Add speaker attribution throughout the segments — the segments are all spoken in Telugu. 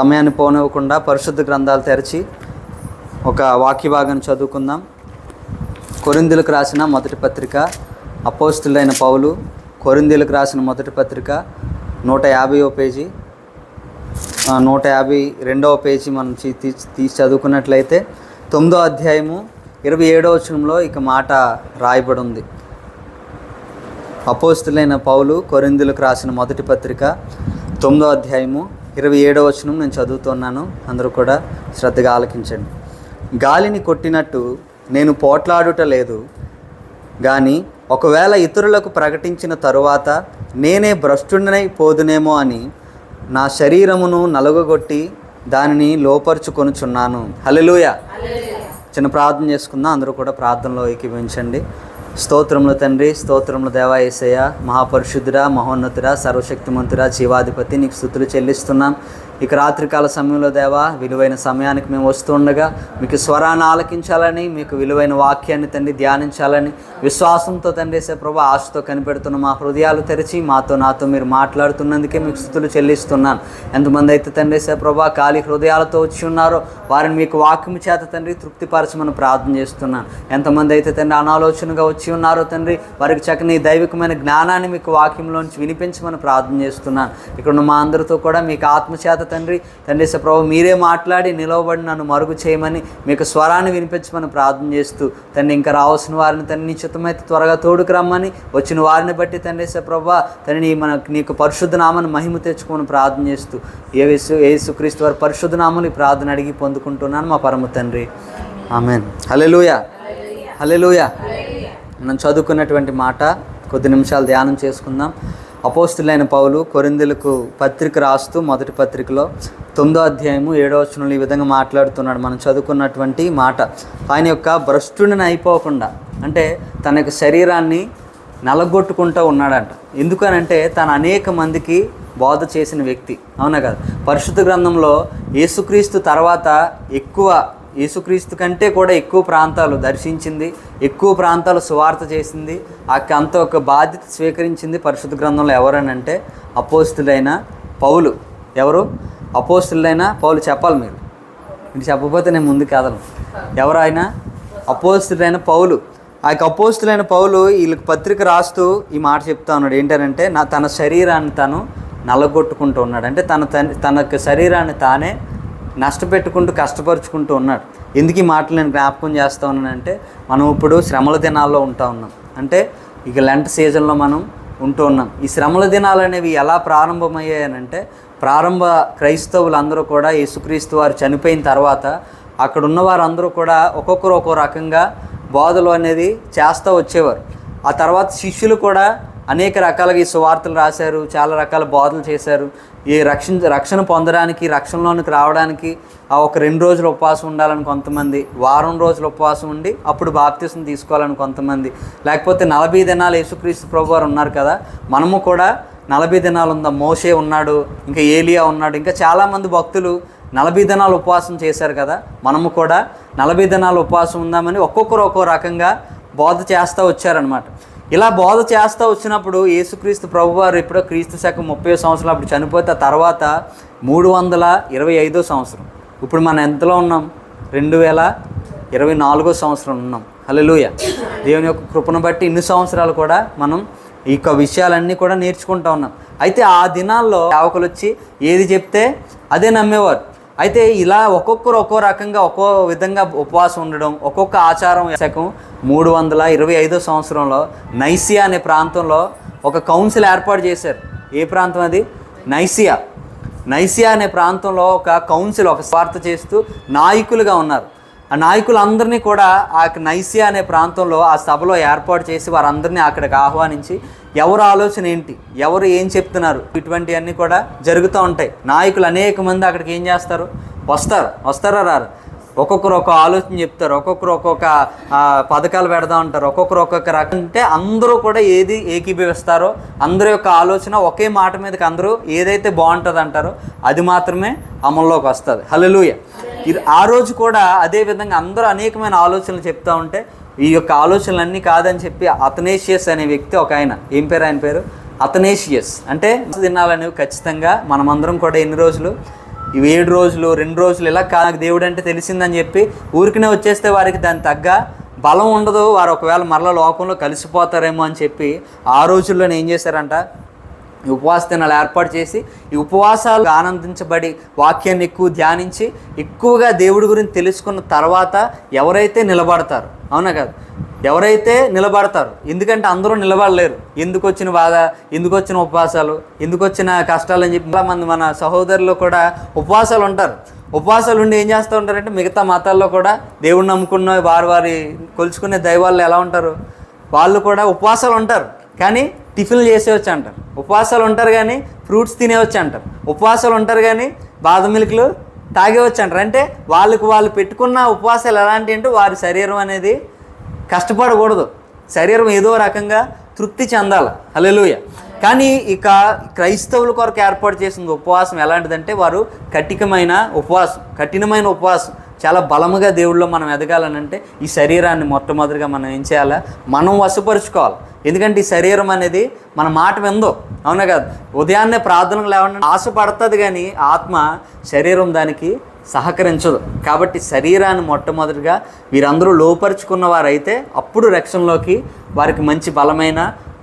Speaker 1: సమయాన్ని పోనివ్వకుండా పరిశుద్ధ గ్రంథాలు తెరిచి ఒక వాక్య భాగాన్ని చదువుకుందాం. కొరిందులకు రాసిన మొదటి పత్రిక అపోస్తులైన పౌలు కొరిందులకు రాసిన మొదటి పత్రిక నూట యాభైవ పేజీ. నూట యాభై రెండవ పేజీ మనం తీసి చదువుకున్నట్లయితే తొమ్మిదో అధ్యాయము ఇరవై ఏడవ వచనంలో ఇక మాట రాయబడి ఉంది అపోస్తులైన పౌలు కొరిందులకు రాసిన మొదటి పత్రిక తొమ్మిదో అధ్యాయము ఇరవై ఏడవ వచనం నేను చదువుతున్నాను. అందరూ కూడా శ్రద్ధగా ఆలకించండి. గాలిని కొట్టినట్టు నేను పోట్లాడుట లేదు. కానీ ఒకవేళ ఇతరులకు ప్రకటించిన తరువాత నేనే భ్రష్టుడనై పోదునేమో అని నా శరీరమును నలుగగొట్టి దానిని లోపరుచుకొనుచున్నాను. హల్లెలూయా. చిన్న ప్రార్థన చేసుకుందాం. అందరూ కూడా ప్రార్థనలో ఏకీభవించండి. స్తోత్రములు తండ్రి స్తోత్రములు దేవా ఏసయ్య. మహాపరిశుద్ధుడా మహోన్నతుడా సర్వశక్తిమంతుడా జీవాధిపతి నీకు స్థుతులు చెల్లిస్తున్నాం. ఇక రాత్రికాల సమయంలో దేవా విలువైన సమయానికి మేము వస్తుండగా మీకు స్వరాన్ని ఆలకించాలని మీకు విలువైన వాక్యాన్ని తండ్రి ధ్యానించాలని విశ్వాసంతో తండ్రి ప్రభు ప్రభా ఆశతో కనిపెడుతున్న మా హృదయాలు తెరిచి మాతో నాతో మీరు మాట్లాడుతున్నందుకే మీకు స్థుతులు చెల్లిస్తున్నాను. ఎంతమంది అయితే తండ్రి సే ప్రభా ఖాళీ హృదయాలతో వచ్చి ఉన్నారో వారిని మీకు వాక్యం చేత తండ్రి తృప్తిపరచమని ప్రార్థన చేస్తున్నాను. ఎంతమంది అయితే తండ్రి అనాలోచనగా వచ్చి ఉన్నారో తండ్రి వారికి చక్కని దైవికమైన జ్ఞానాన్ని మీకు వాక్యంలోంచి వినిపించమని ప్రార్థన చేస్తున్నాను. ఇక్కడ ఉన్న మా అందరితో కూడా మీకు ఆత్మచేత తండ్రి తండ్రిసే ప్రభు మీరే మాట్లాడి నిలవబడి నన్ను మరుగు చేయమని మీకు స్వరాన్ని వినిపించమని ప్రార్థన చేస్తూ తండ్రి ఇంకా రావాల్సిన వారిని తండ్రి నీ త్వరగా తోడుకు రమ్మని. వచ్చిన వారిని బట్టి తండ్రి సే ప్రభా తండ్రి నీ మన నీకు పరిశుద్ధ నామని మహిమ తెచ్చుకోమని ప్రార్థన చేస్తూ ఏ యేసు యేసుక్రీస్తు వారి పరిశుద్ధ నామని ఈ ప్రార్థన అడిగి పొందుకుంటున్నాను మా పరమ తండ్రి. ఆమెన్. హలెలుయ హలెలుయ మనం చదువుకున్నటువంటి మాట కొద్ది నిమిషాలు ధ్యానం చేసుకుందాం. అపోస్తులైన పౌలు కొరిందులకు పత్రిక రాస్తూ మొదటి పత్రికలో తొమ్మిదో అధ్యాయము ఏడో వచనంలో ఈ విధంగా మాట్లాడుతున్నాడు. మనం చదువుకున్నటువంటి మాట ఆయన యొక్క భ్రష్టుడిని అయిపోకుండా అంటే తన యొక్క శరీరాన్ని నలగొట్టుకుంటూ ఉన్నాడంట. ఎందుకనంటే తను అనేక మందికి బోధ చేసిన వ్యక్తి. అవునా కదా. పరిశుద్ధ గ్రంథంలో యేసుక్రీస్తు తర్వాత ఎక్కువ యేసుక్రీస్తు కంటే కూడా ఎక్కువ ప్రాంతాలు దర్శించింది ఎక్కువ ప్రాంతాలు సువార్త చేసింది ఆ అంత ఒక బాధ్యత స్వీకరించింది పరిశుద్ధ గ్రంథంలో ఎవరనంటే అపోస్తులైన పౌలు. ఎవరు? అపోస్తులైన పౌలు చెప్పాలి మీరు. మీరు చెప్పకపోతే నేను ముందు కాదను ఎవరైనా అపోస్తులైన పౌలు. ఆ యొక్క అపోస్తులైన పౌలు వీళ్ళకి పత్రిక రాస్తూ ఈ మాట చెప్తా ఉన్నాడు. ఏంటంటే నా తన శరీరాన్ని తను నలగొట్టుకుంటూ ఉన్నాడు. అంటే తన తన తన యొక్క శరీరాన్ని తానే నష్టపెట్టుకుంటూ కష్టపరుచుకుంటూ ఉన్నాడు. ఎందుకు ఈ మాటలు నేను జ్ఞాపకం చేస్తా ఉన్నానంటే మనం ఇప్పుడు శ్రమల దినాల్లో ఉంటా ఉన్నాం. అంటే ఇక లెంట్ సీజన్లో మనం ఉంటూ ఉన్నాం. ఈ శ్రమల దినాలు అనేవి ఎలా ప్రారంభమయ్యాయనంటే ప్రారంభ క్రైస్తవులు అందరూ కూడా యేసుక్రీస్తు వారు చనిపోయిన తర్వాత అక్కడ ఉన్న వారందరూ కూడా ఒక్కొక్కరు ఒక్కో రకంగా బోధలు అనేది చేస్తూ వచ్చేవారు. ఆ తర్వాత శిష్యులు కూడా అనేక రకాలుగా ఈ సువార్తలు రాశారు చాలా రకాల బోధలు చేశారు. ఈ రక్షణ రక్షణ పొందడానికి రక్షణలోనికి రావడానికి ఆ ఒక రెండు రోజులు ఉపవాసం ఉండాలని కొంతమంది వారం రోజులు ఉపవాసం ఉండి అప్పుడు బాప్తీసం తీసుకోవాలని కొంతమంది. లేకపోతే నలభై దినాలు యేసుక్రీస్తు ప్రభు వారు ఉన్నారు కదా మనము కూడా నలభై దినాలు ఉందా? మోషే ఉన్నాడు ఇంకా ఏలియా ఉన్నాడు ఇంకా చాలామంది భక్తులు నలభై దినాలు ఉపవాసం చేశారు కదా మనము కూడా నలభై దినాలు ఉపవాసం ఉందామని ఒక్కొక్కరు ఒక్కో రకంగా బోధ చేస్తూ వచ్చారనమాట ఇలా బోధ చేస్తూ వచ్చినప్పుడు యేసుక్రీస్తు ప్రభువారు ఎప్పుడో క్రీస్తు శకం ముప్పై సంవత్సరాలు అప్పుడు చనిపోతే తర్వాత మూడు వందల ఇరవై ఐదో సంవత్సరం. ఇప్పుడు మనం ఎంతలో ఉన్నాం? రెండు వేల ఇరవై నాలుగో సంవత్సరం ఉన్నాం. హల్లెలూయా. దేవుని యొక్క కృపను బట్టి ఇన్ని సంవత్సరాలు కూడా మనం ఈ యొక్క విషయాలన్నీ కూడా నేర్చుకుంటా ఉన్నాం. అయితే ఆ దినాల్లో సేవకులు వచ్చి ఏది చెప్తే అదే నమ్మేవారు. అయితే ఇలా ఒక్కొక్కరు ఒక్కో రకంగా ఒక్కో విధంగా ఉపవాసం ఉండడం ఒక్కొక్క ఆచారం శకం మూడు వందల ఇరవై ఐదో సంవత్సరంలో నైసియా అనే ప్రాంతంలో ఒక కౌన్సిల్ ఏర్పాటు చేశారు. ఏ ప్రాంతం అది? నైసియా. నైసియా అనే ప్రాంతంలో ఒక కౌన్సిల్ ఒక స్వార్థ చేస్తూ నాయకులుగా ఉన్నారు. ఆ నాయకులందరినీ కూడా ఆ యొక్క నైసియా అనే ప్రాంతంలో ఆ సభలో ఏర్పాటు చేసి వారందరినీ అక్కడికి ఆహ్వానించి ఎవరు ఆలోచన ఏంటి? ఎవరు ఏం చెప్తున్నారు? ఇటువంటివన్నీ కూడా జరుగుతూ ఉంటాయి. నాయకులు అనేక మంది అక్కడికి ఏం చేస్తారు? వస్తారు. వస్తారా? రారు. ఒక్కొక్కరు ఒక్కొక్క ఆలోచన చెప్తారు. ఒక్కొక్కరు ఒక్కొక్క పథకాలు పెడతా ఉంటారు. ఒక్కొక్కరు ఒక్కొక్క రకం అంటే అందరూ కూడా ఏది ఏకీభవిస్తారో అందరి యొక్క ఆలోచన ఒకే మాట మీదకి అందరూ ఏదైతే బాగుంటుంది అంటారో అది మాత్రమే అమల్లోకి వస్తుంది. హలో ఆ రోజు కూడా అదే విధంగా అందరూ అనేకమైన ఆలోచనలు చెప్తా ఉంటే ఈ యొక్క ఆలోచనలన్నీ కాదని చెప్పి అతనేషియస్ అనే వ్యక్తి ఒక ఆయన ఏం పేరు ఆయన పేరు? అతనేషియస్. అంటే దినాలనేవి ఖచ్చితంగా మనమందరం కూడా ఎన్ని రోజులు? ఇవి ఏడు రోజులు రెండు రోజులు ఇలా కా- నాకు దేవుడు అంటే తెలిసిందని చెప్పి ఊరికనే వచ్చేస్తే వారికి దాని తగ్గ బలం ఉండదు. వారు ఒకవేళ మరల లోకంలో కలిసిపోతారేమో అని చెప్పి ఆ రోజుల్లోనే ఏం చేశారంట? ఈ ఉపవాస దినాలు ఏర్పాటు చేసి ఈ ఉపవాసాలు ఆనందించబడి వాక్యాన్ని ఎక్కువ ధ్యానించి ఎక్కువగా దేవుడి గురించి తెలుసుకున్న తర్వాత ఎవరైతే నిలబడతారు అవునా కాదు? ఎవరైతే నిలబడతారు ఎందుకంటే అందరూ నిలబడలేరు. ఎందుకు వచ్చిన బాధ ఎందుకు వచ్చిన ఉపవాసాలు ఎందుకు వచ్చిన కష్టాలు అని చెప్పి మంది మన సహోదరులు కూడా ఉపవాసాలు ఉంటారు. ఉపవాసాలు ఉండి ఏం చేస్తూ ఉంటారంటే మిగతా మతాల్లో కూడా దేవుడిని నమ్ముకున్న వారి వారి కొలుచుకునే దైవాళ్ళు ఎలా ఉంటారు? వాళ్ళు కూడా ఉపవాసాలు ఉంటారు. కానీ టిఫిన్లు చేసేవచ్చు అంటారు. ఉపవాసాలు ఉంటారు కానీ ఫ్రూట్స్ తినేవచ్చు అంటారు. ఉపవాసాలు ఉంటారు కానీ బాదం మిల్క్లు తాగేవచ్చు అంటారు. అంటే వాళ్ళకు వాళ్ళు పెట్టుకున్న ఉపవాసాలు ఎలాంటి అంటే వారి శరీరం అనేది కష్టపడకూడదు. శరీరం ఏదో రకంగా తృప్తి చెందాలి. హల్లెలూయ. కానీ ఇక క్రైస్తవుల కొరకు ఏర్పాటు చేసిన ఉపవాసం ఎలాంటిదంటే వారు కఠికమైన ఉపవాసం కఠినమైన ఉపవాసం. చాలా బలముగా దేవుళ్ళో మనం ఎదగాలనంటే ఈ శరీరాన్ని మొట్టమొదటిగా మనం ఏం చేయాలా? మనం వశపరుచుకోవాలి? ఎందుకంటే ఈ శరీరం అనేది మన మాట విందో. అవునా కాదు? ఉదయాన్నే ప్రార్థనలు లేవండి ఆశపడుతుంది కానీ ఆత్మ శరీరం దానికి సహకరించదు. కాబట్టి శరీరాన్ని మొట్టమొదటిగా వీరందరూ లోపరుచుకున్న వారైతే అప్పుడు రక్షణలోకి వారికి మంచి బలమైన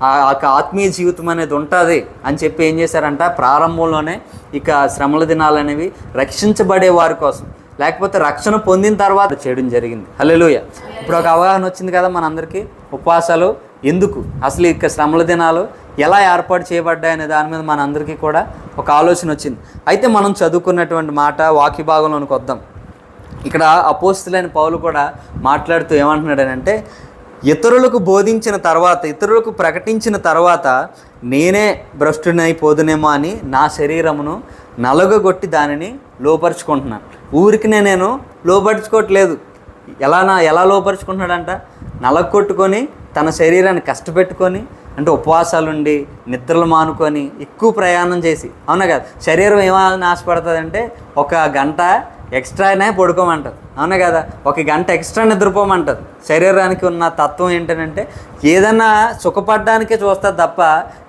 Speaker 1: ఆ యొక్క ఆత్మీయ జీవితం అనేది ఉంటుంది అని చెప్పి ఏం చేశారంట? ప్రారంభంలోనే ఇక శ్రమల దినాలు అనేవి రక్షించబడే వారి కోసం. లేకపోతే రక్షణ పొందిన తర్వాత చేయడం జరిగింది. హలో ఇప్పుడు ఒక అవగాహన వచ్చింది కదా మనందరికీ. ఉపవాసాలు ఎందుకు? అసలు ఇక శ్రమల దినాలు ఎలా ఏర్పాటు చేయబడ్డాయనే దాని మీద మనందరికీ కూడా ఒక ఆలోచన వచ్చింది. అయితే మనం చదువుకున్నటువంటి మాట వాక్య భాగంలోనికి వద్దాం. ఇక్కడ అపోస్తులైన పౌలు కూడా మాట్లాడుతూ ఏమంటున్నాడనంటే ఇతరులకు బోధించిన తర్వాత ఇతరులకు ప్రకటించిన తర్వాత నేనే భ్రష్టునైపోదునేమో అని నా శరీరమును నలగగొట్టి దానిని లోపరుచుకుంటున్నాను. ఊరికినే నేను లోపరుచుకోవట్లేదు. ఎలా నా ఎలా లోపరుచుకుంటున్నాడంట? నలగొట్టుకొని తన శరీరాన్ని కష్టపెట్టుకొని అంటే ఉపవాసాలుండి నిద్రలు మానుకొని ఎక్కువ ప్రయాణం చేసి అవునా కదా శరీరం ఏమని ఆశపడుతుందంటే ఒక గంట ఎక్స్ట్రానే పడుకోమంటుంది అవునా కదా? ఒక గంట ఎక్స్ట్రా నిద్రపోమంటుంది. శరీరానికి ఉన్న తత్వం ఏంటంటే ఏదైనా సుఖపడడానికే చూస్తుంది తప్ప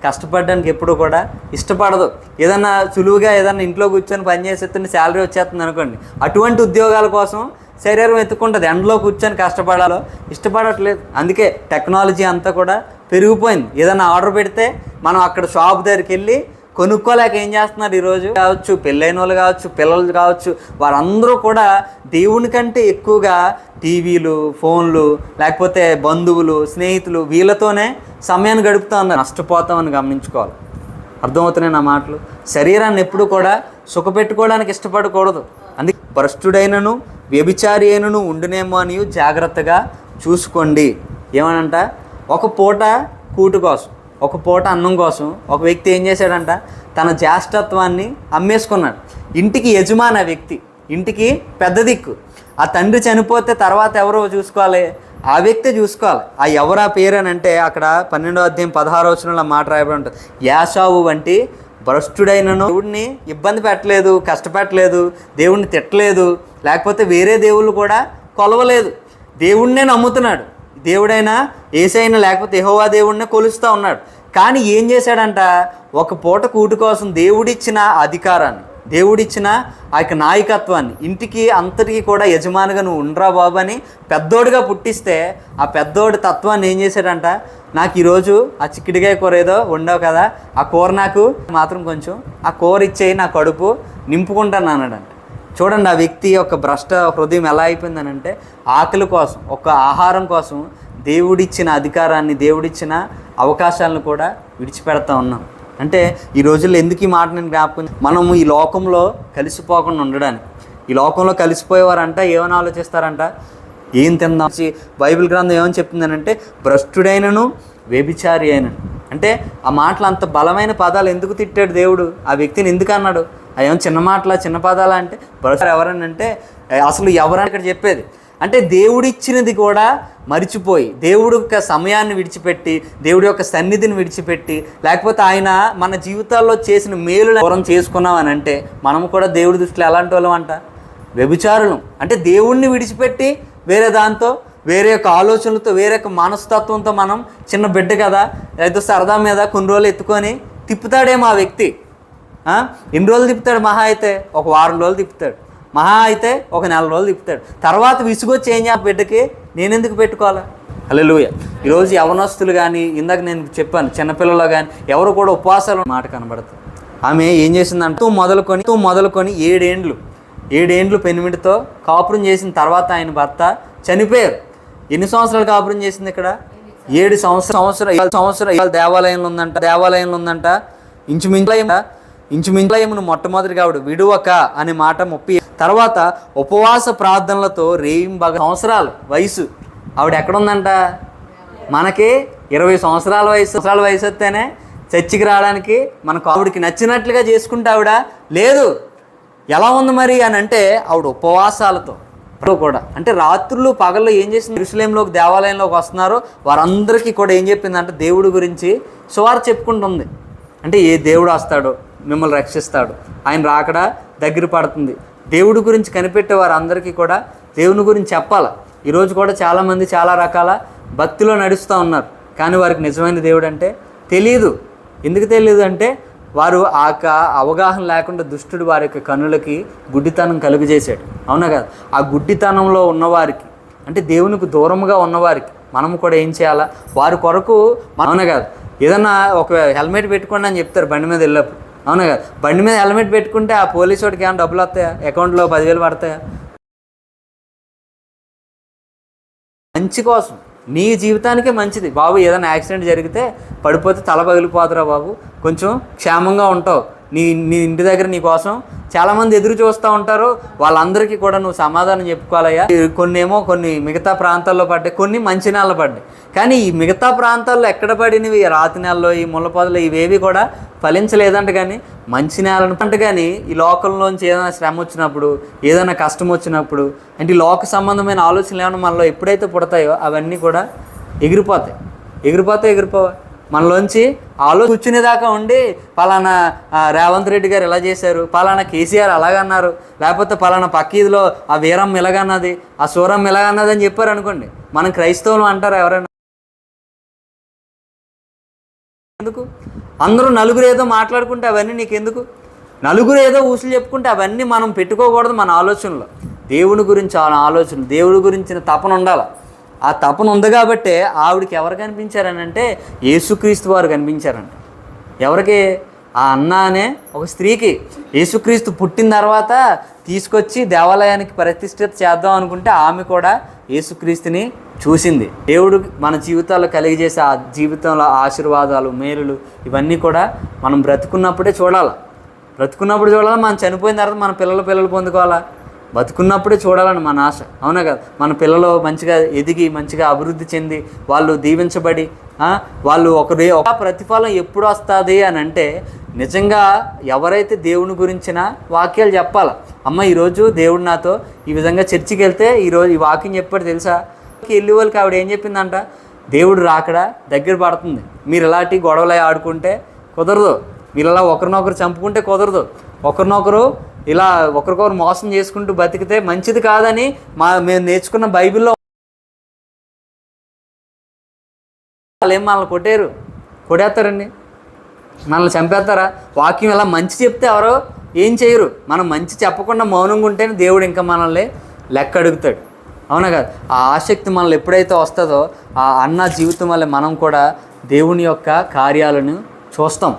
Speaker 1: కష్టపడడానికి ఎప్పుడు కూడా ఇష్టపడదు. ఏదైనా సులువుగా ఏదైనా ఇంట్లో కూర్చొని పని చేసేస్తున్న శాలరీ వచ్చేస్తుంది అనుకోండి అటువంటి ఉద్యోగాల కోసం శరీరం ఎత్తుకుంటుంది. ఎండలో కూర్చొని కష్టపడాలో ఇష్టపడట్లేదు. అందుకే టెక్నాలజీ అంతా కూడా పెరిగిపోయింది. ఏదైనా ఆర్డర్ పెడితే మనం అక్కడ షాప్ దగ్గరికి వెళ్ళి కొనుక్కోలేక ఏం చేస్తున్నారు ఈరోజు? కావచ్చు పెళ్ళైన వాళ్ళు కావచ్చు పిల్లలు కావచ్చు వారందరూ కూడా దేవుని కంటే ఎక్కువగా టీవీలు ఫోన్లు లేకపోతే బంధువులు స్నేహితులు వీళ్ళతోనే సమయాన్ని గడుపుతూ ఉన్నారు. నష్టపోతామని గమనించుకోవాలి. అర్థమవుతున్నాయి నా మాటలు? శరీరాన్ని ఎప్పుడు కూడా సుఖపెట్టుకోవడానికి ఇష్టపడకూడదు. అందుకే భ్రష్టుడైనను వ్యభిచారి అయినను ఉండునేమో అని జాగ్రత్తగా చూసుకోండి. ఏమనంట? ఒక పూట కూటు కోసం ఒక పూట అన్నం కోసం ఒక వ్యక్తి ఏం చేశాడంట? తన జ్యేష్ఠత్వాన్ని అమ్మేసుకున్నాడు. ఇంటికి యజమాని ఆ వ్యక్తి ఇంటికి పెద్ద దిక్కు. ఆ తండ్రి చనిపోతే తర్వాత ఎవరో చూసుకోవాలి? ఆ వ్యక్తి చూసుకోవాలి. ఆ ఎవరా పేరు అని అంటే అక్కడ పన్నెండో అధ్యాయం పదహారో వచనంలో మాట రాయబడి ఉంటుంది. యాసావు వంటి భ్రష్టుడైనను దేవుడిని ఇబ్బంది పెట్టలేదు కష్టపెట్టలేదు దేవుడిని తిట్టలేదు లేకపోతే వేరే దేవుళ్ళు కూడా కొలవలేదు. దేవుణ్ణే నమ్ముతున్నాడు. దేవుడైనా ఏసైనా లేకపోతే ఎహోవా దేవుడినే కొలుస్తూ ఉన్నాడు. కానీ ఏం చేశాడంట? ఒక పూట కూటు కోసం దేవుడిచ్చిన అధికారాన్ని దేవుడిచ్చిన ఆ యొక్క నాయకత్వాన్ని ఇంటికి అంతటికి కూడా యజమానిగా నువ్వు ఉండరా బాబు అని పెద్దోడిగా పుట్టిస్తే ఆ పెద్దోడి తత్వాన్ని ఏం చేశాడంట? నాకు ఈరోజు ఆ చిక్కిడికాయ కూర ఏదో ఉండవు కదా ఆ కూర నాకు మాత్రం కొంచెం ఆ కూర ఇచ్చేయి నా కడుపు నింపుకుంటాను అన్నాడంట. చూడండి ఆ వ్యక్తి యొక్క భ్రష్ట హృదయం ఎలా అయిపోయిందనంటే ఆకలి కోసం ఒక ఆహారం కోసం దేవుడిచ్చిన అధికారాన్ని దేవుడిచ్చిన అవకాశాలను కూడా విడిచిపెడతా ఉన్నాం. అంటే ఈ రోజుల్లో ఎందుకు ఈ మాట నేను జ్ఞాపకం మనము ఈ లోకంలో కలిసిపోకుండా ఉండడానికి. ఈ లోకంలో కలిసిపోయేవారంట ఏమని ఆలోచిస్తారంట? ఏం తిందాం? బైబిల్ గ్రంథం ఏమని చెప్తుందనంటే భ్రష్టుడైనను వ్యభిచారి అయినను. అంటే ఆ మాటలు అంత బలమైన పదాలు ఎందుకు తిట్టాడు దేవుడు? ఆ వ్యక్తిని ఎందుకు అన్నాడు? అవేం చిన్న మాటల చిన్న పదాలా అంటే భ్రష్టు ఎవరని అంటే అసలు ఎవరని ఇక్కడ చెప్పేది? అంటే దేవుడిచ్చినది కూడా మరిచిపోయి దేవుడు యొక్క సమయాన్ని విడిచిపెట్టి దేవుడి యొక్క సన్నిధిని విడిచిపెట్టి లేకపోతే ఆయన మన జీవితాల్లో చేసిన మేలు దూరం చేసుకున్నాం అని అంటే మనము కూడా దేవుడి దృష్టిలో ఎలాంటి వాళ్ళం అంట? వ్యభిచారులం. అంటే దేవుణ్ణి విడిచిపెట్టి వేరే దాంతో వేరే యొక్క ఆలోచనలతో వేరే యొక్క మనస్తత్వంతో మనం చిన్న బిడ్డ కదా ఏదో సరదా మీద కొన్ని రోజులు ఎత్తుకొని తిప్పుతాడేమో ఆ వ్యక్తి. ఎన్ని రోజులు తిప్పుతాడు మహా అయితే? ఒక వారం రోజులు తిప్పుతాడు. మహా అయితే ఒక నెల రోజులు తిప్పుతాడు. తర్వాత విసుగొచ్చి ఏం చేయ బిడ్డకి? నేనెందుకు పెట్టుకోవాలి? పెట్టుకోవాలా ఈరోజు యవనస్తులు కానీ ఇందాక నేను చెప్పాను చిన్నపిల్లలు కానీ ఎవరు కూడా ఉపవాసాలు మాట కనబడుతుంది ఆమె ఏం చేసిందంటే తూ మొదలుకొని తూ మొదలుకొని ఏడేండ్లు ఏడేండ్లు పెనిమిడితో కాపురం చేసిన తర్వాత ఆయన భర్త చనిపోయారు. ఎన్ని సంవత్సరాలు కాపురం చేసింది ఇక్కడ? ఏడు సంవత్సరం సంవత్సరం ఏడు సంవత్సరం ఇవాళ దేవాలయంలో ఉందంట దేవాలయంలో ఉందంట. ఇంచుమించు ఇంచుమించులయమును మొట్టమొదటిగా ఆవిడ విడువక అనే మాట ముప్పై తర్వాత ఉపవాస ప్రార్థనలతో రేయింబగ సంవత్సరాలు వయసు. ఆవిడ ఎక్కడుందంట? మనకి ఇరవై సంవత్సరాల వయసు. సంవత్సరాల వయసు వస్తేనే చర్చికి రావడానికి మనకు ఆవిడకి నచ్చినట్లుగా చేసుకుంటే ఆవిడ లేదు ఎలా ఉంది మరి? అని అంటే ఆవిడ ఉపవాసాలతో ఇప్పుడు కూడా. అంటే రాత్రులు పగళ్ళు ఏం చేసింది? ఇరుసలేంలోకి దేవాలయంలోకి వస్తున్నారు. వారందరికీ కూడా ఏం చెప్పిందంటే దేవుడి గురించి సువార్ చెప్పుకుంటుంది. అంటే ఏ దేవుడు వస్తాడో మిమ్మల్ని రక్షిస్తాడు. ఆయన రాకడా దగ్గర పడుతుంది. దేవుడి గురించి కనిపెట్టే వారందరికీ కూడా దేవుని గురించి చెప్పాలి? ఈరోజు కూడా చాలామంది చాలా రకాల భక్తిలో నడుస్తూ ఉన్నారు. కానీ వారికి నిజమైన దేవుడు అంటే తెలియదు ఎందుకు తెలియదు అంటే వారు ఆ అవగాహన లేకుండా దుష్టుడు వారి యొక్క కనులకి గుడ్డితనం కలుగజేశాడు. అవునా కదా? ఆ గుడ్డితనంలో ఉన్నవారికి అంటే దేవునికి దూరంగా ఉన్నవారికి మనం కూడా ఏం చేయాలా? వారి కొరకు అవునా కాదు? ఏదన్నా ఒక హెల్మెట్ పెట్టుకోండి అని చెప్తారు బండి మీద వెళ్ళినప్పుడు అవునా కదా. బండి మీద హెల్మెట్ పెట్టుకుంటే ఆ పోలీసు వాడికి ఏమైనా డబ్బులు వస్తాయా? అకౌంట్లో పదివేలు పడతాయా? మంచి కోసం. నీ జీవితానికే మంచిది. బాబు ఏదైనా యాక్సిడెంట్ జరిగితే పడిపోతే తల పగిలిపోతురా బాబు? కొంచెం క్షేమంగా ఉంటావు. నీ నీ ఇంటి దగ్గర నీ కోసం చాలామంది ఎదురు చూస్తూ ఉంటారు. వాళ్ళందరికీ కూడా నువ్వు సమాధానం చెప్పుకోవాలయ్యా. కొన్ని ఏమో కొన్ని మిగతా ప్రాంతాల్లో పడ్డాయి కొన్ని మంచి నెలలు పడ్డాయి. కానీ ఈ మిగతా ప్రాంతాల్లో ఎక్కడ పడినవి? రాతి నెలలో ఈ ముళ్ళపొదలు ఇవేవి కూడా ఫలించలేదంట కానీ మంచి నేలను అంటే కానీ ఈ లోకంలోంచి ఏదైనా శ్రమ వచ్చినప్పుడు ఏదైనా కష్టం వచ్చినప్పుడు అంటే ఈ లోక సంబంధమైన ఆలోచనలు ఏమైనా మనలో ఎప్పుడైతే పుడతాయో అవన్నీ కూడా ఎగిరిపోతాయి. ఎగిరిపోతే ఎగిరిపోవాలి మనలోంచి ఆలో కూర్చునేదాకా ఉండి పలానా రేవంత్ రెడ్డి గారు ఇలా చేశారు పలానా కేసీఆర్ అలాగన్నారు లేకపోతే పలానా పక్కీదిలో ఆ వీరం ఇలాగన్నది ఆ సూరం ఇలాగన్నది అని చెప్పారు అనుకోండి. మనం క్రైస్తవులు అంటారు ఎవరైనా? ఎందుకు? అందరూ నలుగురు ఏదో మాట్లాడుకుంటే అవన్నీ నీకెందుకు? నలుగురు ఏదో ఊసులు చెప్పుకుంటే అవన్నీ మనం పెట్టుకోకూడదు మన ఆలోచనలో. దేవుని గురించి ఆలోచనలు ఆలోచన దేవుడి గురించిన తపన ఉండాలి. ఆ తపన ఉంది కాబట్టే ఆవిడకి ఎవరు కనిపించారని అంటే యేసుక్రీస్తు వారు కనిపించారంట. ఎవరికి? ఆ అన్న అనే ఒక స్త్రీకి. యేసుక్రీస్తు పుట్టిన తర్వాత తీసుకొచ్చి దేవాలయానికి ప్రతిష్ఠిత చేద్దాం అనుకుంటే ఆమె కూడా యేసుక్రీస్తుని చూసింది. దేవుడు మన జీవితాల్లో కలిగజేసే ఆ జీవితంలో ఆశీర్వాదాలు మేలులు ఇవన్నీ కూడా మనం బ్రతుకున్నప్పుడే చూడాలి. బ్రతుకున్నప్పుడు చూడాలా? మనం చనిపోయిన తర్వాత మన పిల్లలు పిల్లలు పొందుకోవాలా? బతుకున్నప్పుడే చూడాలని మన ఆశ. అవునా కదా? మన పిల్లలు మంచిగా ఎదిగి మంచిగా అభివృద్ధి చెంది వాళ్ళు దీవించబడి వాళ్ళు ఒకరి ఒక ప్రతిఫలం ఎప్పుడు వస్తుంది అని అంటే నిజంగా ఎవరైతే దేవుని గురించిన వాక్యాలు చెప్పాలి? అమ్మ ఈరోజు దేవుడు నాతో ఈ విధంగా చర్చికి వెళ్తే ఈరోజు ఈ వాక్యం చెప్పాడు తెలుసా? వెళ్ళి వాళ్ళకి ఆవిడ ఏం చెప్పిందంట? దేవుడు రాకడా? దగ్గర పడుతుంది. మీరు ఇలాంటి గొడవలు ఆడుకుంటే కుదరదు. మీరు ఇలా ఒకరినొకరు చంపుకుంటే కుదరదు. ఒకరినొకరు ఇలా ఒకరికొకరు మోసం చేసుకుంటూ బతికితే మంచిది కాదని మా మేము నేర్చుకున్న బైబిల్లో వాళ్ళు ఏం మనల్ని కొట్టారు? కొట్టేస్తారండి మనల్ని చంపేస్తారా? వాక్యం ఇలా మంచి చెప్తే ఎవరో ఏం చేయరు. మనం మంచి చెప్పకుండా మౌనంగా ఉంటేనే దేవుడు ఇంకా మనల్ని లెక్క అడుగుతాడు అవునా కదా? ఆ ఆసక్తి మనల్ని ఎప్పుడైతే వస్తుందో ఆ అన్న జీవితం వల్ల మనం కూడా దేవుని యొక్క కార్యాలను చూస్తాం.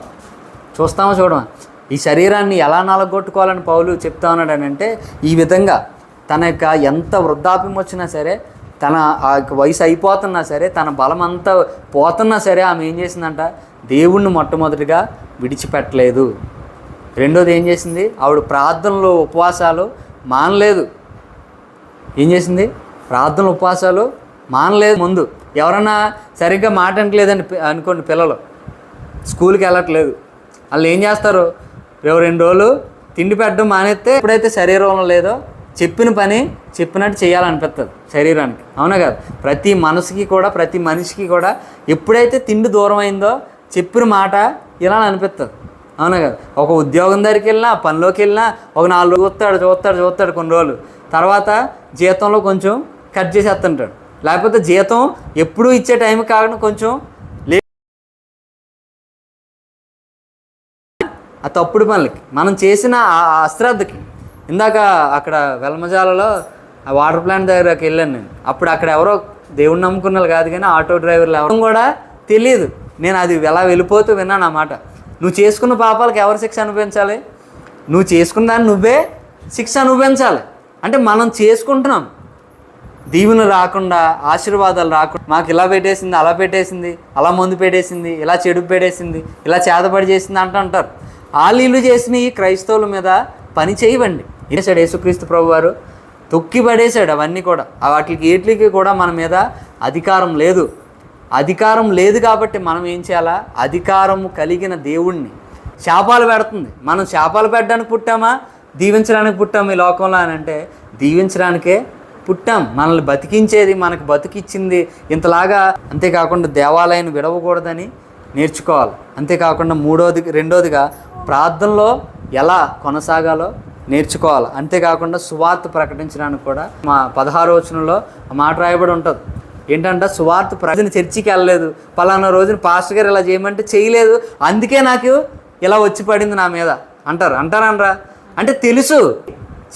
Speaker 1: చూస్తామో? చూడమా? ఈ శరీరాన్ని ఎలా నలగొట్టుకోవాలని పౌలు చెప్తా ఉన్నాడు అని అంటే ఈ విధంగా తన యొక్క ఎంత వృద్ధాప్యం వచ్చినా సరే తన ఆ యొక్క వయసు అయిపోతున్నా సరే తన బలం అంతా పోతున్నా సరే ఆమె ఏం చేసిందంట? దేవుణ్ణి మొట్టమొదటిగా విడిచిపెట్టలేదు. రెండోది ఏం చేసింది? ఆవిడ ప్రార్థనలు ఉపవాసాలు మానలేదు. ఏం చేసింది? ప్రార్థన ఉపవాసాలు మానలేదు ముందు. ఎవరన్నా సరిగ్గా మాట అంటలేదని అనుకోండి పిల్లలు. స్కూల్కి వెళ్ళట్లేదు. వాళ్ళు ఏం చేస్తారు? రేపు రెండు రోజులు తిండి పెట్టడం మానేస్తే ఎప్పుడైతే శరీరంలో లేదో చెప్పిన పని చెప్పినట్టు చేయాలనిపిస్తుంది శరీరానికి. అవునా కాదు? ప్రతి మనసుకి కూడా ప్రతి మనిషికి కూడా ఎప్పుడైతే తిండి దూరం అయిందో చెప్పిన మాట ఇలా అనిపిస్తుంది అవునా కాదు? ఒక ఉద్యోగం దగ్గరికి వెళ్ళినా పనిలోకి వెళ్ళినా ఒక నాలుగు రోజులు చూస్తాడు చూస్తాడు చూస్తాడు కొన్ని రోజులు. తర్వాత జీతంలో కొంచెం కట్ చేసేస్తుంటాడు. లేకపోతే జీతం ఎప్పుడూ ఇచ్చే టైం కాకుండా కొంచెం ఆ తప్పుడు పనులకి మనం చేసిన ఆ అశ్రద్ధకి. ఇందాక అక్కడ వెల్మజాలలో ఆ వాటర్ ప్లాంట్ దగ్గరకు వెళ్ళాను నేను. అప్పుడు అక్కడ ఎవరో దేవుణ్ణి నమ్ముకున్నారు కాదు కానీ ఆటో డ్రైవర్లు ఎవరు కూడా తెలియదు. నేను అది ఎలా వెళ్ళిపోతూ విన్నాను అన్నమాట నువ్వు చేసుకున్న పాపాలకు ఎవరు శిక్ష అనుభవించాలి? నువ్వు చేసుకున్న దాన్ని నువ్వే శిక్ష అనుభవించాలి. అంటే మనం చేసుకుంటున్నాం. దీవెన రాకుండా ఆశీర్వాదాలు రాకుండా మాకు ఇలా పెట్టేసింది అలా పెట్టేసింది అలా మందు పెట్టేసింది ఇలా చెడు పెట్టేసింది ఇలా చేతపడి చేసింది అంటూ అంటారు. ఆలీలు చేసిన ఈ క్రైస్తవుల మీద పని చేయవండి. వేసాడు యేసుక్రీస్తు ప్రభు వారు తొక్కి పడేశాడు అవన్నీ కూడా. వాటికి వీటికి కూడా మన మీద అధికారం లేదు. అధికారం లేదు కాబట్టి మనం ఏం చేయాలా? అధికారం కలిగిన దేవుణ్ణి. శాపాలు పెడుతుంది. మనం శాపాలు పెట్టడానికి పుట్టామా? దీవించడానికి పుట్టాం ఈ లోకంలో అని అంటే దీవించడానికే పుట్టాం. మనల్ని బతికించేది మనకు బతికిచ్చింది ఇంతలాగా అంతేకాకుండా దేవాలయాన్ని విడవకూడదని నేర్చుకోవాలి. అంతేకాకుండా మూడోది రెండోదిగా ప్రార్థనలో ఎలా కొనసాగాలో నేర్చుకోవాలి. అంతేకాకుండా సువార్త ప్రకటించడానికి కూడా మా పదహారో వచనంలో మాట రాయబడి ఉంటుంది. ఏంటంటే? సువార్త ప్రజలు చర్చికి వెళ్ళలేదు. పలానా రోజున పాస్టర్ గారు ఇలా చేయమంటే చేయలేదు. అందుకే నాకు ఇలా వచ్చి పడింది నా మీద. అంటారు. అంటారనరా? అంటే తెలుసు.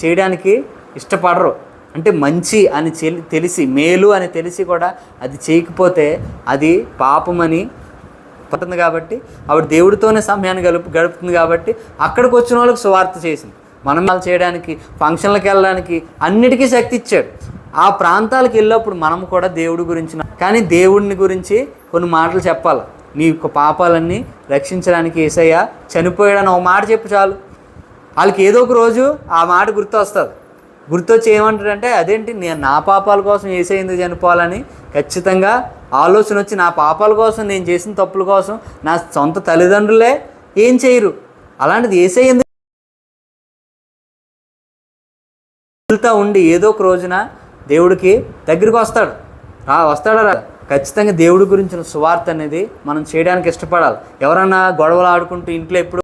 Speaker 1: చేయడానికి ఇష్టపడరు. అంటే మంచి అని చెలి- తెలిసి మేలు అని తెలిసి కూడా అది చేయకపోతే అది పాపమని పడుతుంది కాబట్టి ఆవిడ దేవుడితోనే సమయాన్ని గడుపు గడుపుతుంది కాబట్టి అక్కడికి వచ్చిన వాళ్ళకి సువార్త చేసింది. మనం వాళ్ళు చేయడానికి ఫంక్షన్లకు వెళ్ళడానికి అన్నిటికీ శక్తి ఇచ్చాడు. ఆ ప్రాంతాలకు వెళ్ళినప్పుడు మనం కూడా దేవుడి గురించి కానీ దేవుడిని గురించి కొన్ని మాటలు చెప్పాలి. నీ యొక్క పాపాలన్నీ రక్షించడానికి ఏసయ్య చనిపోయాడని ఒక మాట చెప్పు చాలు. వాళ్ళకి ఏదో ఒక రోజు ఆ మాట గుర్తు వస్తుంది గుర్తొచ్చి ఏమంటాడంటే అదేంటి నేను నా పాపాల కోసం ఏసై ఎందుకు చనిపోవాలని ఖచ్చితంగా ఆలోచన వచ్చి నా పాపాల కోసం నేను చేసిన తప్పుల కోసం నా సొంత తల్లిదండ్రులే ఏం చేయరు. అలాంటిది ఏసై ఎందుకు వెళ్తా ఉండి ఏదో ఒక రోజున దేవుడికి దగ్గరికి వస్తాడు. రా వస్తాడా రా? ఖచ్చితంగా దేవుడి గురించిన సువార్త అనేది మనం చేయడానికి ఇష్టపడాలి. ఎవరన్నా గొడవలు ఆడుకుంటూ ఇంట్లో ఎప్పుడు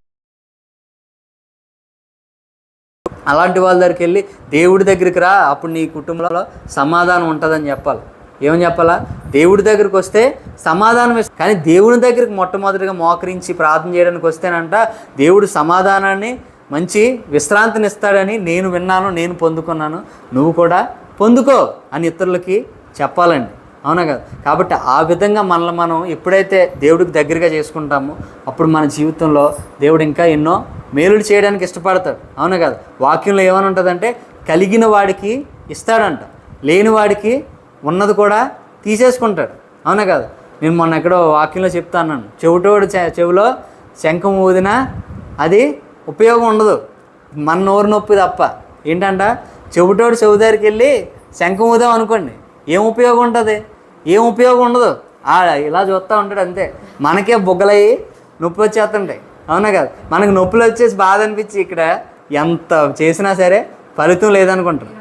Speaker 1: అలాంటి వాళ్ళ దగ్గరికి వెళ్ళి దేవుడి దగ్గరికి రా అప్పుడు నీ కుటుంబంలో సమాధానం ఉంటుందని చెప్పాలి. ఏమని చెప్పాలా? దేవుడి దగ్గరికి వస్తే సమాధానం ఇస్త కానీ దేవుడి దగ్గరికి మొట్టమొదటిగా మోకరించి ప్రార్థన చేయడానికి వస్తేనంట దేవుడు సమాధానాన్ని మంచి విశ్రాంతిని ఇస్తాడని నేను విన్నాను నేను పొందుకున్నాను. నువ్వు కూడా పొందుకో అని ఇతరులకి చెప్పాలండి. అవునా కదా? కాబట్టి ఆ విధంగా మనల్ని మనం ఎప్పుడైతే దేవుడికి దగ్గరగా చేసుకుంటామో అప్పుడు మన జీవితంలో దేవుడు ఇంకా ఎన్నో మేలులు చేయడానికి ఇష్టపడతాడు. అవునా కదా? వాక్యంలో ఏమని ఉంటుందంటే కలిగిన వాడికి ఇస్తాడంట లేని వాడికి ఉన్నది కూడా తీసేసుకుంటాడు. అవునా కదా? నేను మొన్న ఎక్కడో వాక్యంలో చెప్తాను చెవిటోడు చెవిలో శంఖం ఊదినా అది ఉపయోగం ఉండదు. మన నోరు నొప్పి తప్ప. ఏంటంట? చెవిటోడు చెవి దగ్గరికి వెళ్ళి శంఖం ఊదాం అనుకోండి. ఏం ఉపయోగం ఉంటుంది? ఏం ఉపయోగం ఉండదు. ఆ ఇలా చూస్తూ ఉంటాడు అంతే. మనకే బుగ్గలయ్యి నొప్పి వచ్చేస్తుంటాయి. అవునా కదా? మనకు నొప్పులు వచ్చేసి బాధ అనిపించి ఇక్కడ ఎంత చేసినా సరే ఫలితం లేదనుకుంటారు.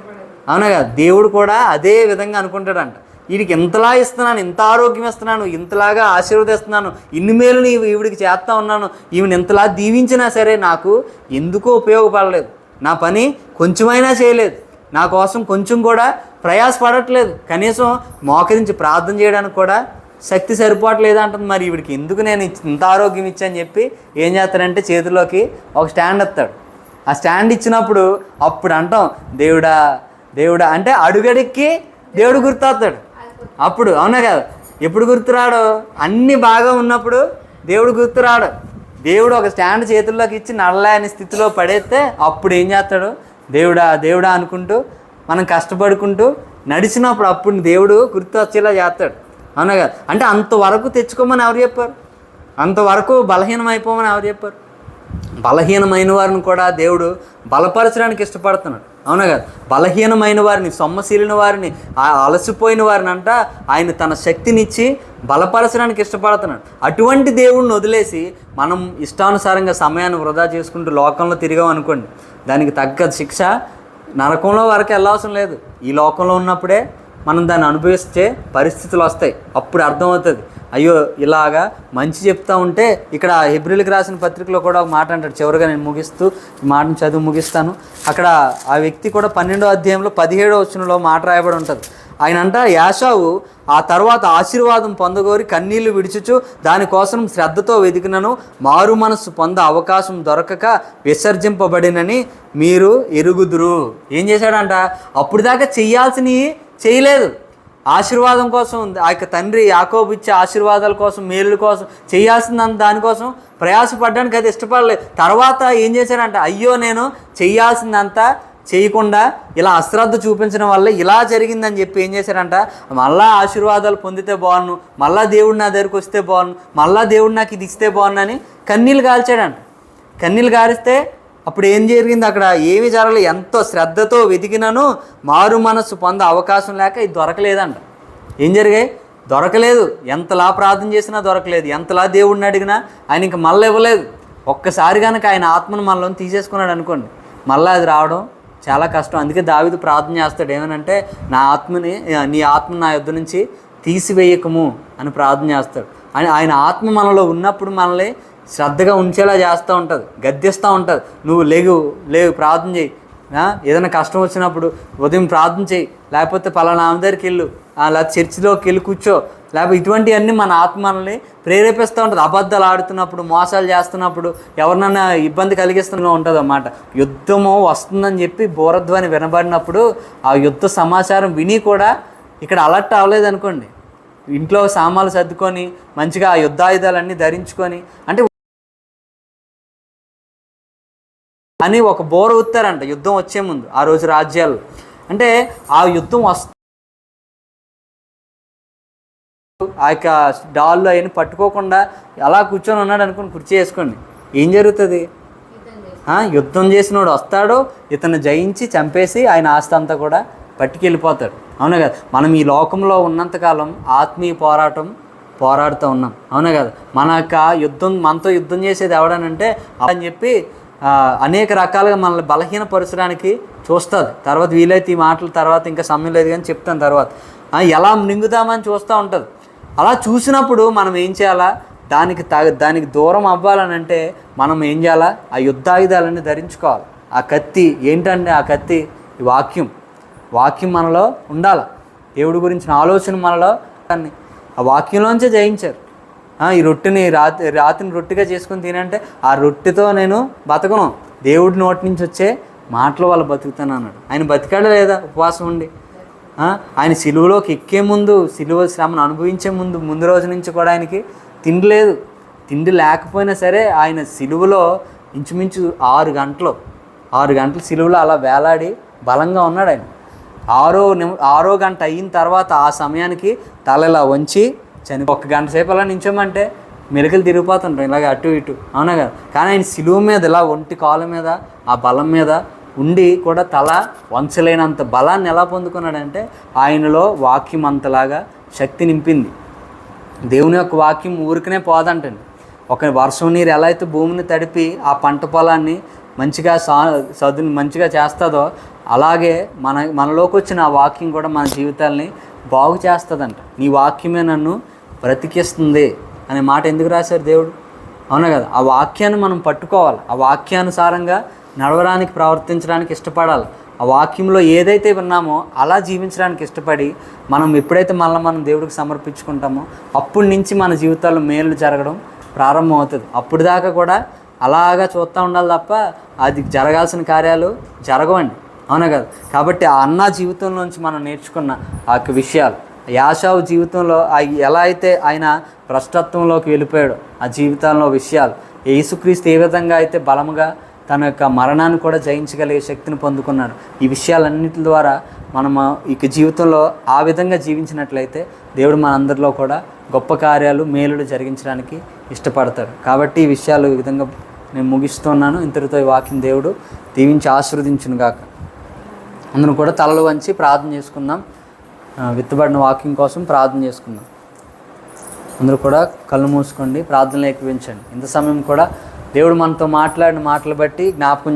Speaker 1: అవునా దేవుడు కూడా అదే విధంగా అనుకుంటాడంట. వీడికి ఇంతలా ఇస్తున్నాను ఇంత ఆరోగ్యం ఇస్తున్నాను ఇంతలాగా ఆశీర్వదిస్తున్నాను ఇన్ని మేలు నీ ఈవిడికి చేస్తా ఉన్నాను ఈవిని ఇంతలా దీవించినా సరే నాకు ఎందుకో ఉపయోగపడలేదు. నా పని కొంచెమైనా చేయలేదు. నా కోసం కొంచెం కూడా ప్రయాసపడట్లేదు కనీసం మోకరించి ప్రార్థన చేయడానికి కూడా శక్తి సరిపోవట్లేదు అంటుంది. మరి ఈవిడికి ఎందుకు నేను ఇంత ఆరోగ్యం ఇచ్చాని చెప్పి ఏం చేస్తాడంటే చేతిలోకి ఒక స్టాండ్ ఎత్తాడు. ఆ స్టాండ్ ఇచ్చినప్పుడు అప్పుడు అంటాం దేవుడా దేవుడా అంటే అడుగడికి దేవుడు గుర్తొస్తాడు. అప్పుడు అవునా కదా? ఎప్పుడు గుర్తురాడు? అన్నీ బాగా ఉన్నప్పుడు దేవుడు గుర్తురాడు. దేవుడు ఒక స్టాండ్ చేతుల్లోకి ఇచ్చి నడలేని స్థితిలో పడేస్తే అప్పుడు ఏం చేస్తాడు? దేవుడా దేవుడా అనుకుంటూ మనం కష్టపడుకుంటూ నడిచినప్పుడు అప్పుడు దేవుడు గుర్తు వచ్చేలా చేస్తాడు. అవునా కదా? అంటే అంతవరకు తెచ్చుకోమని ఎవరు చెప్పారు? అంతవరకు బలహీనం అయిపోమని ఎవరు చెప్పారు? బలహీనమైన వారిని కూడా దేవుడు బలపరచడానికి ఇష్టపడుతున్నాడు. అవునా కదా? బలహీనమైన వారిని సొమ్మశీలిన వారిని ఆ అలసిపోయిన వారిని అంట ఆయన తన శక్తినిచ్చి బలపరచడానికి ఇష్టపడుతున్నాడు. అటువంటి దేవుడిని వదిలేసి మనం ఇష్టానుసారంగా సమయాన్ని వృధా చేసుకుంటూ లోకంలో తిరిగాం అనుకోండి. దానికి తగ్గ శిక్ష నరకంలో వరకు వెళ్ళవసరం లేదు. ఈ లోకంలో ఉన్నప్పుడే మనం దాన్ని అనుభవిస్తే పరిస్థితులు వస్తాయి. అప్పుడు అర్థమవుతుంది. అయ్యో ఇలాగా మంచి చెప్తా ఉంటే ఇక్కడ హెబ్రిల్కి రాసిన పత్రికలో కూడా ఒక మాట అంటాడు. చివరిగా నేను ముగిస్తూ ఈ మాటను చదువు ముగిస్తాను. అక్కడ ఆ వ్యక్తి కూడా పన్నెండో అధ్యాయంలో పదిహేడో వచనంలో మాట రాయబడి ఉంటుంది. ఆయన అంట యాషావు ఆ తర్వాత ఆశీర్వాదం పొందగోరి కన్నీళ్ళు విడిచుచు దానికోసం శ్రద్ధతో వెతికినను మారు మనస్సు పొంద అవకాశం దొరకక విసర్జింపబడినని మీరు ఎరుగుదురు. ఏం చేశాడంట? అప్పుడు దాకా చెయ్యాల్సినవి చేయలేదు. ఆశీర్వాదం కోసం ఆ యొక్క తండ్రి యాకోబు ఇచ్చే ఆశీర్వాదాల కోసం మేలుల కోసం చేయాల్సిన దానికోసం ప్రయాసపడడానికి అది ఇష్టపడలేదు. తర్వాత ఏం చేశాడంట అయ్యో నేను చేయాల్సిందంతా చేయకుండా ఇలా అశ్రద్ధ చూపించడం వల్ల ఇలా జరిగిందని చెప్పి ఏం చేశారంట మళ్ళా ఆశీర్వాదాలు పొందితే బాగున్ను మళ్ళా దేవుడు నా దగ్గరికి వస్తే బాగున్ను మళ్ళా దేవుడు నాకు ఇది ఇస్తే బాగున్ను అని కన్నీళ్ళు కాల్చాడంట కన్నీళ్ళు గారిస్తే అప్పుడు ఏం జరిగింది అక్కడ? ఏమి జరగలేదు ఎంతో శ్రద్ధతో వెతికినను మారు మనస్సు పొంద అవకాశం లేక ఇది దొరకలేదంట. ఏం జరిగాయి? దొరకలేదు. ఎంతలా ప్రార్థన చేసినా దొరకలేదు. ఎంతలా దేవుడిని అడిగినా ఆయన ఇంక మళ్ళీ ఇవ్వలేదు. ఒక్కసారి కనుక ఆయన ఆత్మను మనలోని తీసేసుకున్నాడు అనుకోండి. మళ్ళీ అది రావడం చాలా కష్టం. అందుకే దావిదు ప్రార్థన చేస్తాడు. ఏమనంటే నా ఆత్మని నీ ఆత్మ నా యుద్ధ నుంచి తీసివేయకము అని ప్రార్థన చేస్తాడు. ఆయన ఆత్మ మనలో ఉన్నప్పుడు మనల్ని శ్రద్ధగా ఉంచేలా చేస్తూ ఉంటుంది గద్దిస్తూ ఉంటుంది. నువ్వు లేగు లేవు ప్రార్థన చేయి ఏదైనా కష్టం వచ్చినప్పుడు ఉదయం ప్రార్థన చేయి లేకపోతే పలానా ఆమె దగ్గరికి వెళ్ళు. లేకపోతే చర్చిలోకి వెళ్ళి కూర్చో. లేకపోతే ఇటువంటివన్నీ మన ఆత్మ మనల్ని ప్రేరేపిస్తూ ఉంటుంది. అబద్ధాలు ఆడుతున్నప్పుడు మోసాలు చేస్తున్నప్పుడు ఎవరినైనా ఇబ్బంది కలిగిస్తున్న ఉంటుంది అన్నమాట. యుద్ధము వస్తుందని చెప్పి బోరధ్వని వినబడినప్పుడు ఆ యుద్ధ సమాచారం విని కూడా ఇక్కడ అలర్ట్ అవ్వలేదు అనుకోండి ఇంట్లో సామాన్లు సర్దుకొని మంచిగా ఆ యుద్ధాయుధాలన్నీ ధరించుకొని అంటే అని ఒక బోర ఉత్తారంట యుద్ధం వచ్చే ముందు ఆ రోజు రాజ్యాలు. అంటే ఆ యుద్ధం వస్తు ఆ యొక్క డాల్లో అయిన పట్టుకోకుండా అలా కూర్చొని ఉన్నాడు అనుకుని కుర్చీ వేసుకోండి. ఏం జరుగుతుంది? యుద్ధం చేసినోడు వస్తాడు ఇతను జయించి చంపేసి ఆయన ఆస్తి అంతా కూడా పట్టుకెళ్ళిపోతాడు. అవునా కదా? మనం ఈ లోకంలో ఉన్నంతకాలం ఆత్మీయ పోరాటం పోరాడుతూ ఉన్నాం. అవునా కదా? మన యొక్క యుద్ధం మనతో యుద్ధం చేసేది ఎవడనంటే అని చెప్పి అనేక రకాలుగా మనల్ని బలహీనపరచడానికి చూస్తుంది. తర్వాత వీలైతే ఈ మాటల తర్వాత ఇంకా సమయం లేదు కానీ చెప్తాను తర్వాత. ఎలా మింగుదామని చూస్తూ ఉంటుంది. అలా చూసినప్పుడు మనం ఏం చేయాలా? దానికి త దానికి దూరం అవ్వాలని అంటే మనం ఏం చేయాలా? ఆ యుద్ధాయుధాలన్నీ ధరించుకోవాలి. ఆ కత్తి ఏంటంటే ఆ కత్తి? వాక్యం. వాక్యం మనలో ఉండాలి. దేవుడి గురించిన ఆలోచన మనలో దాన్ని ఆ వాక్యంలోంచే జయించారు. ఈ రొట్టెని రాత్రి రాత్రిని రొట్టెగా చేసుకొని తినంటే ఆ రొట్టెతో నేను బతకను. దేవుడి నోటి నుంచి వచ్చే మాటలు వాళ్ళు బతుకుతాను అన్నాడు. ఆయన బతికాడు లేదా? ఉపవాసం ఉండి. ఆయన సిలువలోకి ఎక్కే ముందు సిలువ శ్రమను అనుభవించే ముందు ముందు రోజు నుంచి కూడా ఆయనకి తిండి లేదు. తిండి లేకపోయినా సరే ఆయన సిలువలో ఇంచుమించు ఆరు గంటలు ఆరు గంటలు సిలువలో అలా వేలాడి బలంగా ఉన్నాడు ఆయన. ఆరో ఆరో గంట అయిన తర్వాత ఆ సమయానికి తల ఇలా వంచి చని ఒక గంట సేపు అలా నించోమంటే మెరుకలు తిరిగిపోతుంటాం ఇలాగ అటు ఇటు. అవునా కదా? కానీ ఆయన సిలువ మీద ఇలా ఒంటి కాలు మీద ఆ బలం మీద ఉండి కూడా తల వంచలేనంత బలాన్ని ఎలా పొందుకున్నాడంటే ఆయనలో వాక్యం అంతలాగా శక్తి నింపింది. దేవుని యొక్క వాక్యం ఊరికనే పోదంటండి. ఒక వర్షం నీరు ఎలా అయితే భూమిని తడిపి ఆ పంట పొలాన్ని మంచిగా సా సదును మంచిగా చేస్తుందో అలాగే మన మనలోకి వచ్చిన ఆ వాక్యం కూడా మన జీవితాల్ని బాగు చేస్తుందంట. నీ వాక్యమే నన్ను బ్రతికిస్తుంది అనే మాట ఎందుకు రాశారు దేవుడు? అవునా కదా? ఆ వాక్యాన్ని మనం పట్టుకోవాలి. ఆ వాక్యానుసారంగా నడవడానికి ప్రవర్తించడానికి ఇష్టపడాలి. ఆ వాక్యంలో ఏదైతే విన్నామో అలా జీవించడానికి ఇష్టపడి మనం ఎప్పుడైతే మళ్ళీ మనం దేవుడికి సమర్పించుకుంటామో అప్పటి నుంచి మన జీవితాల్లో మేలు జరగడం ప్రారంభం అవుతుంది అప్పుడు దాకా కూడా అలాగా చూస్తూ ఉండాలి తప్ప అది జరగాల్సిన కార్యాలు జరగవండి. అవునా కదా? కాబట్టి ఆ అన్న జీవితంలోంచి మనం నేర్చుకున్న ఆ యొక్క విషయాలు యాషావు జీవితంలో ఆ ఎలా అయితే ఆయన భ్రష్టత్వంలోకి వెళ్ళిపోయాడు ఆ జీవితంలో విషయాలు యేసుక్రీస్తు ఏ విధంగా అయితే బలముగా తన యొక్క మరణాన్ని కూడా జయించగలిగే శక్తిని పొందుకున్నాడు ఈ విషయాలన్నిటి ద్వారా మనము ఇక జీవితంలో ఆ విధంగా జీవించినట్లయితే దేవుడు మనందరిలో కూడా గొప్ప కార్యాలు మేలులు జరిగించడానికి ఇష్టపడతాడు. కాబట్టి ఈ విషయాలు ఈ విధంగా నేను ముగిస్తున్నాను. ఇంతటితో ఈ వాక్యం దేవుడు దీవించి ఆశీర్వదించును గాక అందరం కూడా తలలు వంచి ప్రార్థన చేసుకుందాం. విత్తబడిన వాకింగ్ కోసం ప్రార్థన చేసుకుందాం. అందరూ కూడా కళ్ళు మూసుకోండి ప్రార్థనలు ఎక్కువించండి ఇంత సమయం కూడా దేవుడు మనతో మాట్లాడిన మాటలు బట్టి జ్ఞాపకం